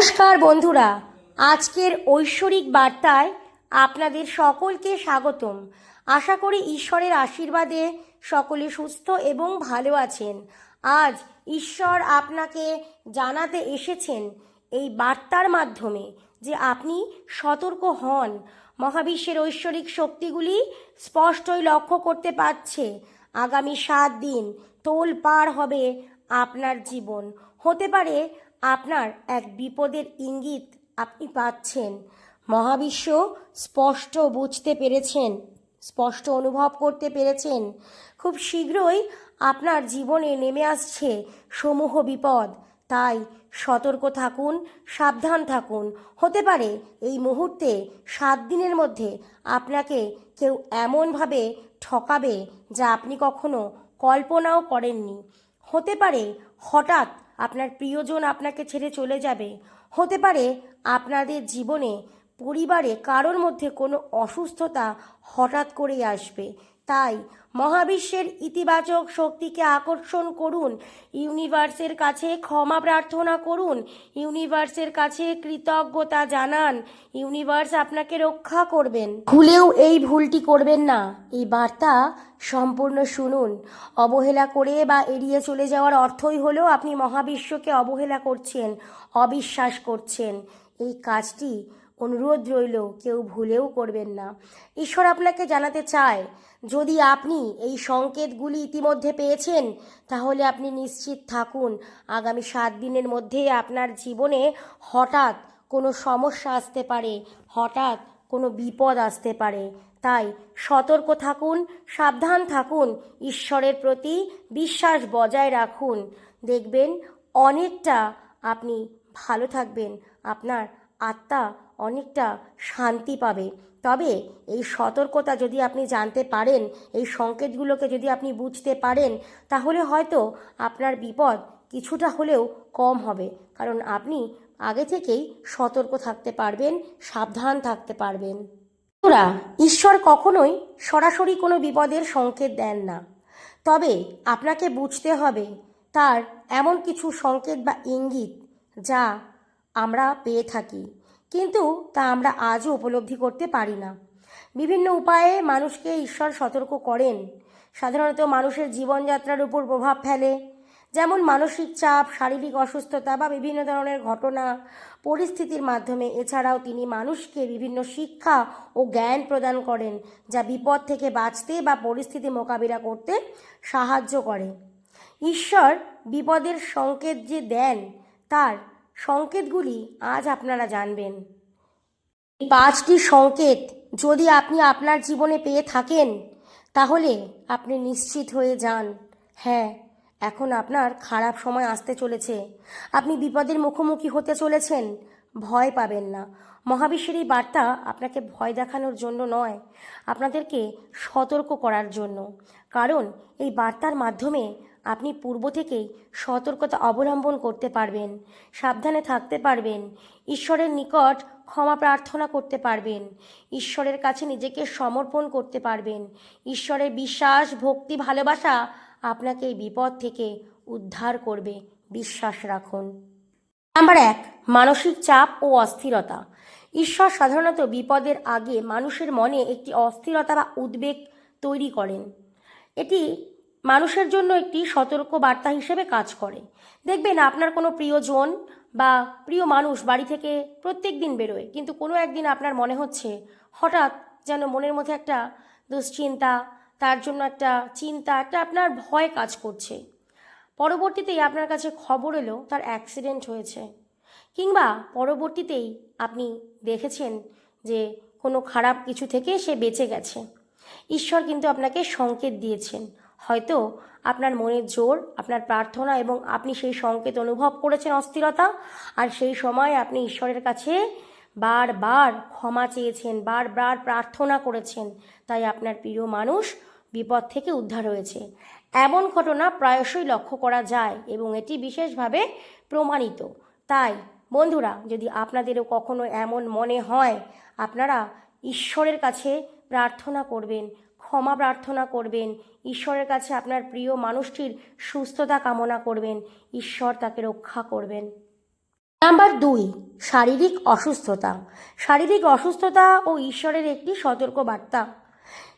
নমস্কার বন্ধুরা, আজকের ঐশ্বরিক বার্তায় আপনাদের সকলকে স্বাগতম। আশা করি ঈশ্বরের আশীর্বাদে সকলে সুস্থ এবং ভালো আছেন। আজ ঈশ্বর আপনাকে জানাতে এসেছেন এই বার্তার মাধ্যমে যে আপনি সতর্ক হন। মহাবিশ্বের ঐশ্বরিক শক্তিগুলি স্পষ্টই লক্ষ্য করতে পারছে। আগামী সাত দিন তোল পার হবে আপনার জীবন। হতে পারে আপনার এক বিপদের ইঙ্গিত আপনি পাচ্ছেন। মহাবিশ্ব স্পষ্ট বুঝতে পেরেছেন, স্পষ্ট অনুভব করতে পেরেছেন। খুব শীঘ্রই আপনার জীবনে নেমে আসছে সমূহ বিপদ। তাই সতর্ক থাকুন, সাবধান থাকুন। হতে পারে এই মুহূর্তে সাত দিনের মধ্যে আপনাকে কেউ এমনভাবে ঠকাবে যা আপনি কখনো কল্পনাও করেননি। হতে পারে হঠাৎ আপনার প্রিয়জন আপনাকে ছেড়ে চলে যাবে। হতে পারে আপনাদের জীবনে পরিবারে কারোর মধ্যে কোনো অসুস্থতা হঠাৎ করেই আসবে। তাই মহাবিশ্বের ইতিবাচক শক্তিকে আকর্ষণ করুন, ইউনিভার্সের কাছে ক্ষমা প্রার্থনা করুন, ইউনিভার্সের কাছে কৃতজ্ঞতা জানান, ইউনিভার্স আপনাকে রক্ষা করবেন। ভুলেও এই ভুলটি করবেন না। এই বার্তা সম্পূর্ণ শুনুন। অবহেলা করে বা এড়িয়ে চলে যাওয়ার অর্থই হলো আপনি মহাবিশ্বকে অবহেলা করছেন, অবিশ্বাস করছেন। এই কাজটি অনুরোধ রইল, কেউ ভুলেও করবেন না। ঈশ্বর আপনাকে জানাতে চায়, যদি আপনি এই সংকেতগুলি ইতিমধ্যে পেয়েছেন, তাহলে আপনি নিশ্চিত থাকুন, আগামী সাত দিনের মধ্যে আপনার জীবনে হঠাৎ কোনো সমস্যা আসতে পারে, হঠাৎ কোনো বিপদ আসতে পারে। তাই সতর্ক থাকুন, সাবধান থাকুন, ঈশ্বরের প্রতি বিশ্বাস বজায় রাখুন। দেখবেন অনেকটা আপনি ভালো থাকবেন, আপনার আত্মা অনেকটা শান্তি পাবে। তবে এই সতর্কতা যদি আপনি জানতে পারেন, এই সংকেতগুলোকে যদি আপনি বুঝতে পারেন, তাহলে হয়তো আপনার বিপদ কিছুটা হলেও কম হবে। কারণ আপনি আগে থেকেই সতর্ক থাকতে পারবেন, সাবধান থাকতে পারবেন। বন্ধুরা, ঈশ্বর কখনোই সরাসরি কোনো বিপদের সংকেত দেন না। তবে আপনাকে বুঝতে হবে, তার এমন কিছু সংকেত বা ইঙ্গিত যা আমরা পেয়ে থাকি। কিন্তু তা আমরা আজও উপলব্ধি করতে পারি না। বিভিন্ন উপায়ে মানুষকে ঈশ্বর সতর্ক করেন। সাধারণত মানুষের জীবনযাত্রার উপর প্রভাব ফেলে। যেমন মানসিক চাপ, শারীরিক অসুস্থতা বা বিভিন্ন ধরনের ঘটনা, পরিস্থিতির মাধ্যমে। এছাড়াও তিনি মানুষকে বিভিন্ন শিক্ষা ও জ্ঞান প্রদান করেন, যা বিপদ থেকে বাঁচতে বা পরিস্থিতি মোকাবিলা করতে সাহায্য করে। ঈশ্বর বিপদের সংকেত যে দেন, তার সংকেতগুলি আজ আপনারা জানবেন। এই পাঁচটি সংকেত যদি আপনি আপনার জীবনে পেয়ে থাকেন, তাহলে আপনি নিশ্চিত হয়ে যান। হ্যাঁ এখন আপনার খারাপ সময় আসতে চলেছে। আপনি বিপদের মুখোমুখি হতে চলেছেন, ভয় পাবেন না। মহাবিশ্বের এই বার্তা আপনাকে ভয় দেখানোর জন্য নয়, আপনাদেরকে সতর্ক করার জন্য। কারণ এই বার্তার মাধ্যমে আপনি পূর্ব থেকেই সতর্কতা অবলম্বন করতে পারবেন, সাবধানে থাকতে পারবেন, ঈশ্বরের নিকট ক্ষমা প্রার্থনা করতে পারবেন, ঈশ্বরের কাছে নিজেকে সমর্পণ করতে পারবেন, ঈশ্বরের বিশ্বাস, ভক্তি, ভালোবাসা আপনাকে এই বিপদ থেকে উদ্ধার করবে, বিশ্বাস রাখুন। নাম্বার এক, মানসিক চাপ ও অস্থিরতা। ঈশ্বর সাধারণত বিপদের আগে মানুষের মনে একটি অস্থিরতা বা উদ্বেগ তৈরি করেন। এটি মানুষের জন্য একটি সতর্ক বার্তা হিসেবে কাজ করে। দেখবেন আপনার কোনো প্রিয়জন বা প্রিয় মানুষ বাড়ি থেকে প্রত্যেক দিন বেরোয়, কিন্তু কোনো একদিন আপনার মনে হচ্ছে হঠাৎ যেন মনের মধ্যে একটা দুশ্চিন্তা, তার জন্য একটা চিন্তা, একটা আপনার ভয় কাজ করছে। পরবর্তীতেই আপনার কাছে খবর এলো, তার অ্যাক্সিডেন্ট হয়েছে। কিংবা পরবর্তীতেই আপনি দেখেছেন যে কোনো খারাপ কিছু থেকে সে বেঁচে গেছে। ঈশ্বর কিন্তু আপনাকে সংকেত দিয়েছেন। হয়তো আপনার মনের জোর, আপনার প্রার্থনা এবং আপনি সেই সংকেত অনুভব করেছেন অস্থিরতা আর সেই সময় আপনি ঈশ্বরের কাছে বারবার ক্ষমা চেয়েছেন, বারবার প্রার্থনা করেছেন। তাই আপনার প্রিয় মানুষ বিপদ থেকে উদ্ধার হয়েছে। এমন ঘটনা প্রায়শই লক্ষ্য করা যায় এবং এটি বিশেষভাবে প্রমাণিত। তাই বন্ধুরা, যদি আপনাদেরও কখনো এমন মনে হয়, আপনারা ঈশ্বরের কাছে প্রার্থনা করবেন। ক্ষমা প্রার্থনা করবেন। ঈশ্বরের কাছে আপনার প্রিয় মানুষটির সুস্থতা কামনা করবেন। ঈশ্বর তাকে রক্ষা করবেন। নাম্বার দুই, শারীরিক অসুস্থতা। শারীরিক অসুস্থতা ও ঈশ্বরের একটি সতর্ক বার্তা।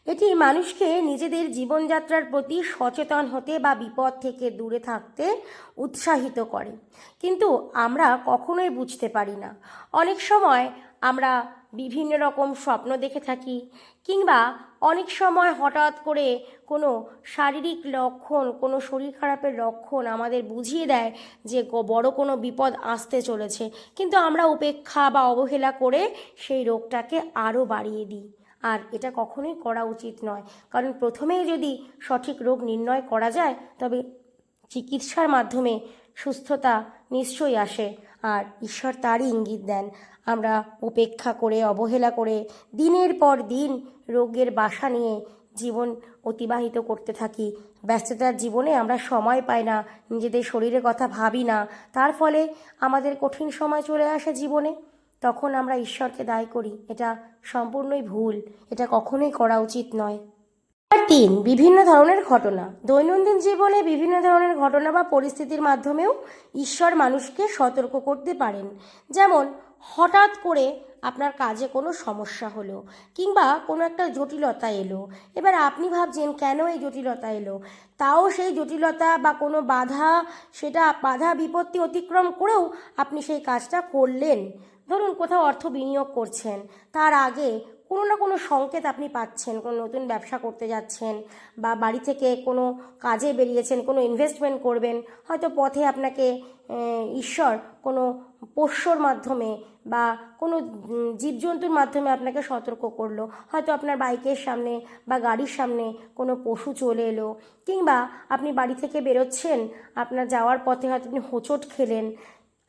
এটি মানুষকে নিজেদের জীবনযাত্রার প্রতি সচেতন হতে বা বিপদ থেকে দূরে থাকতে উৎসাহিত করে। কিন্তু আমরা কখনোই বুঝতে পারি না। অনেক সময় আমরা বিভিন্ন রকম স্বপ্ন দেখে থাকি, কিংবা অনেক সময় হঠাৎ করে কোনো শারীরিক লক্ষণ, কোনো শরীর খারাপের লক্ষণ আমাদের বুঝিয়ে দেয় যে বড় কোনো বিপদ আসতে চলেছে। কিন্তু আমরা উপেক্ষা বা অবহেলা করে সেই রোগটাকে আরও বাড়িয়ে দিই। আর এটা কখনোই করা উচিত নয়। কারণ প্রথমেই যদি সঠিক রোগ নির্ণয় করা যায়, তবে চিকিৎসার মাধ্যমে সুস্থতা নিশ্চয়ই আসে। আর ঈশ্বর তারই ইঙ্গিত দেন। আমরা উপেক্ষা করে, অবহেলা করে দিনের পর দিন রোগের বাসা নিয়ে জীবন অতিবাহিত করতে থাকি। ব্যস্ততার জীবনে আমরা সময় পাই না, নিজেদের শরীরের কথা ভাবি না। তার ফলে আমাদের কঠিন সময় চলে আসে জীবনে। তখন আমরা ঈশ্বরকে দায় করি। এটা সম্পূর্ণই ভুল। এটা কখনোই করা উচিত নয়। তিন, বিভিন্ন ধরনের ঘটনা। দৈনন্দিন জীবনে বিভিন্ন ধরনের ঘটনা বা পরিস্থিতির মাধ্যমেও ঈশ্বর মানুষকে সতর্ক করতে পারেন। যেমন, হঠাৎ করে আপনার কাজে কোনো সমস্যা হলো কিংবা কোনো একটা জটিলতা এলো। এবার আপনি ভাবছেন, কেন এই জটিলতা এলো? তাও সেই জটিলতা বা কোনো বাধা, সেটা বাধা বিপত্তি অতিক্রম করেও আপনি সেই কাজটা করলেন। ধরুন, কোথাও অর্থ বিনিয়োগ করছেন। তার আগে কোনো না কোনো সংকেত আপনি পাচ্ছেন, কোনো নতুন ব্যবসা করতে যাচ্ছেন বা বাড়ি থেকে কোনো কাজে বেরিয়েছেন, কোনো ইনভেস্টমেন্ট করবেন, হয়তো পথে আপনাকে ঈশ্বর কোনো পোষ্যর মাধ্যমে বা কোনো জীবজন্তুর মাধ্যমে আপনাকে সতর্ক করল। হয়তো আপনার বাইকের সামনে বা গাড়ির সামনে কোনো পশু চলে এলো কিংবা আপনি বাড়ি থেকে বেরোচ্ছেন, আপনার যাওয়ার পথে হয়তো আপনি হোঁচট খেলেন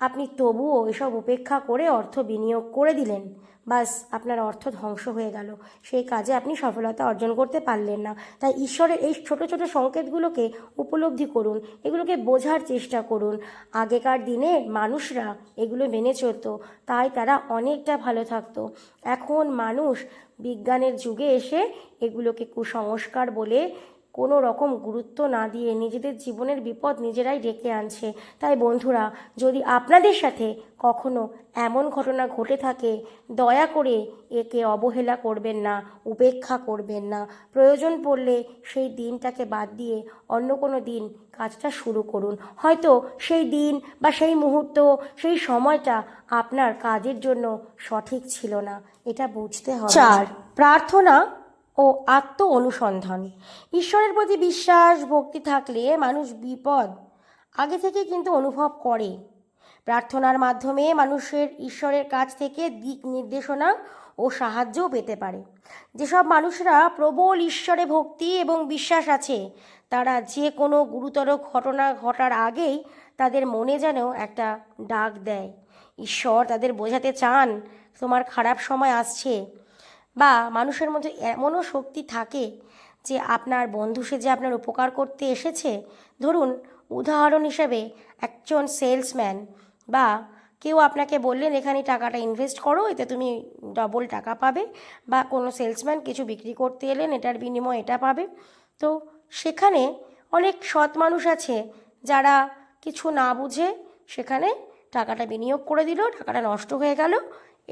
আপনি তবুও এসব উপেক্ষা করে অর্থ বিনিয়োগ করে দিলেন। বাস, আপনার অর্থ ধ্বংস হয়ে গেল। সেই কাজে আপনি সফলতা অর্জন করতে পারলেন না। তাই ঈশ্বরের এই ছোট ছোট সংকেতগুলোকে উপলব্ধি করুন। এগুলোকে বোঝার চেষ্টা করুন। আগেকার দিনে মানুষরা এগুলো মেনে চলতো। তাই তারা অনেকটা ভালো থাকতো। এখন মানুষ বিজ্ঞানের যুগে এসে এগুলোকে কুসংস্কার বলে কোনো রকম গুরুত্ব না দিয়ে নিজেদের জীবনের বিপদ নিজেরাই ডেকে আনছে। তাই বন্ধুরা, যদি আপনাদের সাথে কখনো এমন ঘটনা ঘটে থাকে, দয়া করে একে অবহেলা করবেন না, উপেক্ষা করবেন না। প্রয়োজন পড়লে সেই দিনটাকে বাদ দিয়ে অন্য কোনো দিন কাজটা শুরু করুন। হয়তো সেই দিন বা সেই মুহূর্ত, সেই সময়টা আপনার কাজের জন্য সঠিক ছিল না। এটা বুঝতে হবে। চার, প্রার্থনা ও আত্ম অনুসন্ধান ঈশ্বরের প্রতি বিশ্বাস, ভক্তি থাকলে মানুষ বিপদ আগে থেকে কিন্তু অনুভব করে। প্রার্থনার মাধ্যমে মানুষের ঈশ্বরের কাছ থেকে দিক নির্দেশনা ও সাহায্যও পেতে পারে। যেসব মানুষরা প্রবল ঈশ্বরে ভক্তি এবং বিশ্বাস আছে, তারা যে কোনো গুরুতর ঘটনা ঘটার আগেই তাদের মনে যেন একটা ডাক দেয়। ঈশ্বর তাদের বোঝাতে চান, তোমার খারাপ সময় আসছে। বা মানুষের মধ্যে এমনও শক্তি থাকে যে আপনার বন্ধু সে যে আপনার উপকার করতে এসেছে, ধরুন উদাহরণ হিসেবে একজন সেলসম্যান বা কেউ আপনাকে বললেন, এখানে টাকাটা ইনভেস্ট করো, এতে তুমি ডবল টাকা পাবে। বা কোনো সেলসম্যান কিছু বিক্রি করতে এলেন, এটার বিনিময়ে এটা পাবে। তো সেখানে অনেক সৎ মানুষ আছে যারা কিছু না বুঝে সেখানে টাকাটা বিনিয়োগ করে দিল, টাকাটা নষ্ট হয়ে গেল।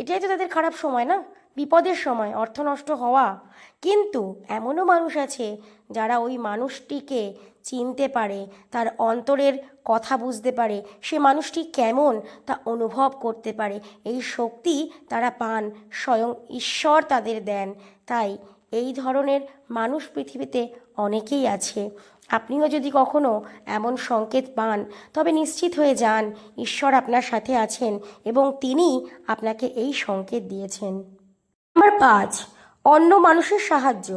এটাই তো তাদের খারাপ সময় না? বিপদের সময় অর্থ নষ্ট হওয়া। কিন্তু এমনও মানুষ আছে যারা ওই মানুষটিকে চিনতে পারে, তার অন্তরের কথা বুঝতে পারে, সে মানুষটি কেমন তা অনুভব করতে পারে। এই শক্তি তারা পান, স্বয়ং ঈশ্বর তাদের দেন। তাই এই ধরনের মানুষ পৃথিবীতে অনেকেই আছে। আপনিও যদি কখনো এমন সংকেত পান, তবে নিশ্চিত হয়ে যান, ঈশ্বর আপনার সাথে আছেন এবং তিনি আপনাকে এই সংকেত দিয়েছেন। নাম্বার পাঁচ, অন্য মানুষের সাহায্য।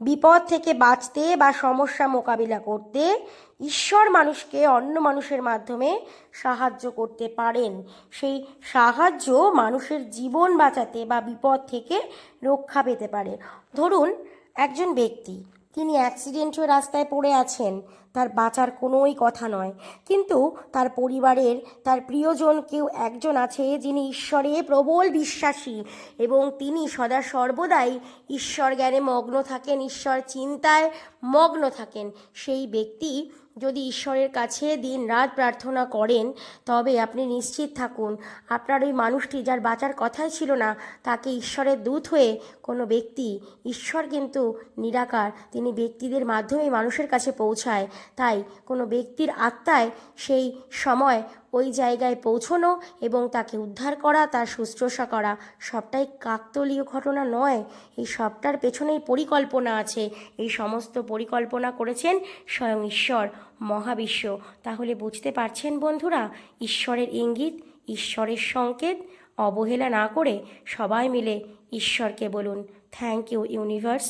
বিপদ থেকে বাঁচতে বা সমস্যা মোকাবিলা করতে ঈশ্বর মানুষকে অন্য মানুষের মাধ্যমে সাহায্য করতে পারেন। সেই সাহায্য মানুষের জীবন বাঁচাতে বা বিপদ থেকে রক্ষা পেতে পারে। ধরুন, একজন ব্যক্তি তিনি অ্যাক্সিডেন্ট হয়ে রাস্তায় পড়ে আছেন, তার বাঁচার কোনোই কথা নয়। কিন্তু তার পরিবারের, তার প্রিয়জন কেউ একজন আছে যিনি ঈশ্বরে প্রবল বিশ্বাসী এবং তিনি সদা সর্বদাই ঈশ্বর জ্ঞানে মগ্ন থাকেন, ঈশ্বর চিন্তায় মগ্ন থাকেন। সেই ব্যক্তি যদি ঈশ্বরের কাছে দিন রাত প্রার্থনা করেন, তবে আপনি নিশ্চিত থাকুন, আপনার ওই মানুষটি যার বাঁচার কথাই ছিল না, তাকে ঈশ্বরের দূত হয়ে কোনো ব্যক্তি, ঈশ্বর কিন্তু নিরাকার, তিনি ব্যক্তিদের মাধ্যমে মানুষের কাছে পৌঁছায়, তাই কোনো ব্যক্তির আত্মায় সেই সময় ওই জায়গায় পৌঁছনো এবং তাকে উদ্ধার করা, তার শুশ্রূষা করা, সবটাই কাকতলীয় ঘটনা নয়। এই সবটার পেছনেই পরিকল্পনা আছে। এই সমস্ত পরিকল্পনা করেছেন স্বয়ং ঈশ্বর, মহাবিশ্ব। তাহলে বুঝতে পারছেন বন্ধুরা, ঈশ্বরের ইঙ্গিত, ঈশ্বরের সংকেত অবহেলা না করে সবাই মিলে ঈশ্বরকে বলুন। Thank you universe.